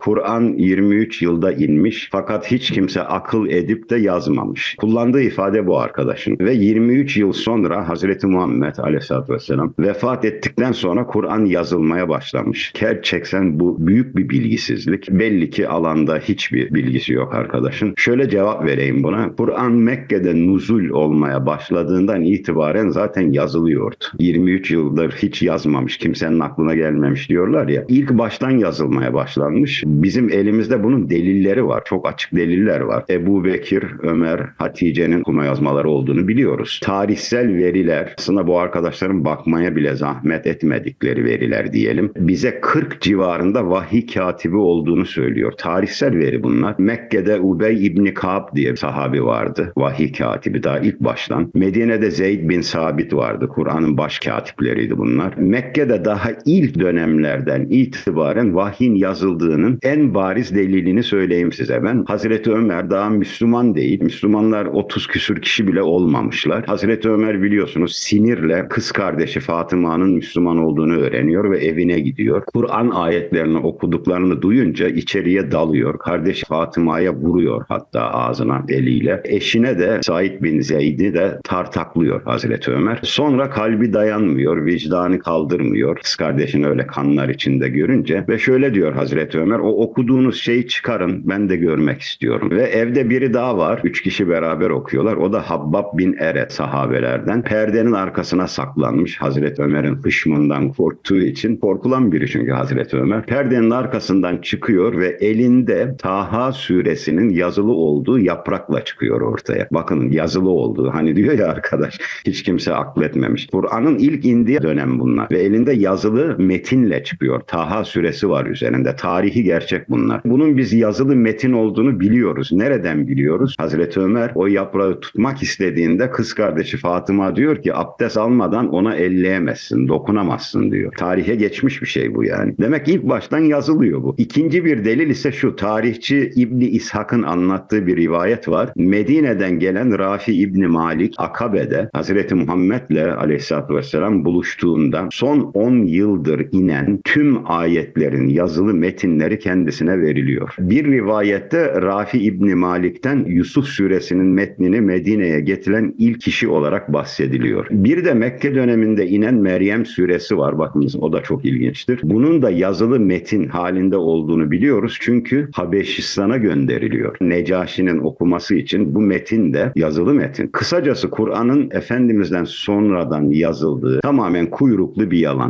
Kur'an 23 yılda inmiş fakat hiç kimse akıl edip de yazmamış. Kullandığı ifade bu arkadaşın. Ve 23 yıl sonra Hazreti Muhammed aleyhissalatü vesselam vefat ettikten sonra Kur'an yazılmaya başlamış. Gerçekten bu büyük bir bilgisizlik. Belli ki alanda hiçbir bilgisi yok arkadaşın. Şöyle cevap vereyim buna. Kur'an Mekke'de nuzul olmaya başladığından itibaren zaten yazılıyordu. 23 yıldır hiç yazmamış, kimsenin aklına gelmemiş diyorlar ya. İlk baştan yazılmaya başlanmış. Bizim elimizde bunun delilleri var. Çok açık deliller var. Ebu Bekir, Ömer, Hatice'nin okuma yazmaları olduğunu biliyoruz. Tarihsel veriler, aslında bu arkadaşların bakmaya bile zahmet etmedikleri veriler diyelim. Bize 40 civarında vahiy katibi olduğunu söylüyor. Tarihsel veri bunlar. Mekke'de Ubey İbni Kab diye bir sahabi vardı. Vahiy katibi daha ilk baştan. Medine'de Zeyd bin Sabit vardı. Kur'an'ın baş katipleriydi bunlar. Mekke'de daha ilk dönemlerden itibaren vahyin yazıldığının en bariz delilini söyleyeyim size ben. Hazreti Ömer daha Müslüman değil. Müslümanlar 30 küsür kişi bile olmamışlar. Hazreti Ömer biliyorsunuz sinirle kız kardeşi Fatıma'nın Müslüman olduğunu öğreniyor ve evine gidiyor. Kur'an ayetlerini okuduklarını duyunca içeriye dalıyor. Kardeşi Fatıma'ya vuruyor hatta ağzına eliyle. Eşine de Said bin Zeyd'i de tartaklıyor Hazreti Ömer. Sonra kalbi dayanmıyor, vicdanı kaldırmıyor. Kız kardeşini öyle kanlar içinde görünce ve şöyle diyor Hazreti Ömer o okuduğunuz şeyi çıkarın ben de görmek istiyorum. Ve evde biri daha var. Üç kişi beraber okuyorlar. O da Habbab bin Eret sahabelerden. Perdenin arkasına saklanmış Hazreti Ömer'in hışmından korktuğu için. Korkulan biri çünkü Hazreti Ömer. Perdenin arkasından çıkıyor ve elinde Taha suresinin yazılı olduğu yaprakla çıkıyor ortaya. Bakın yazılı olduğu. Hani diyor ya arkadaş hiç kimse akletmemiş. Kur'an'ın ilk indiği dönem bunlar. Ve elinde yazılı metinle çıkıyor. Taha suresi var üzerinde. Tarihi gerçek bunlar. Bunun biz yazılı metin olduğunu biliyoruz. Nereden biliyoruz? Hazreti Ömer o yaprağı tutmak istediğinde kız kardeşi Fatıma diyor ki abdest almadan ona elleyemezsin, dokunamazsın diyor. Tarihe geçmiş bir şey bu yani. Demek ilk baştan yazılıyor bu. İkinci bir delil ise şu. Tarihçi İbni İshak'ın anlattığı bir rivayet var. Medine'den gelen Rafi İbni Malik Akabe'de Hazreti Muhammed'le aleyhissalatü vesselam buluştuğunda son 10 yıldır inen tüm ayetlerin yazılı metinleri kendisine veriliyor. Bir rivayette Rafi İbni Malik'ten Yusuf suresinin metnini Medine'ye getiren ilk kişi olarak bahsediliyor. Bir de Mekke döneminde inen Meryem suresi var. Bakınız o da çok ilginçtir. Bunun da yazılı metin halinde olduğunu biliyoruz. Çünkü Habeşistan'a gönderiliyor. Necaşi'nin okuması için bu metin de yazılı metin. Kısacası Kur'an'ın Efendimiz'den sonradan yazıldığı tamamen kuyruklu bir yalan.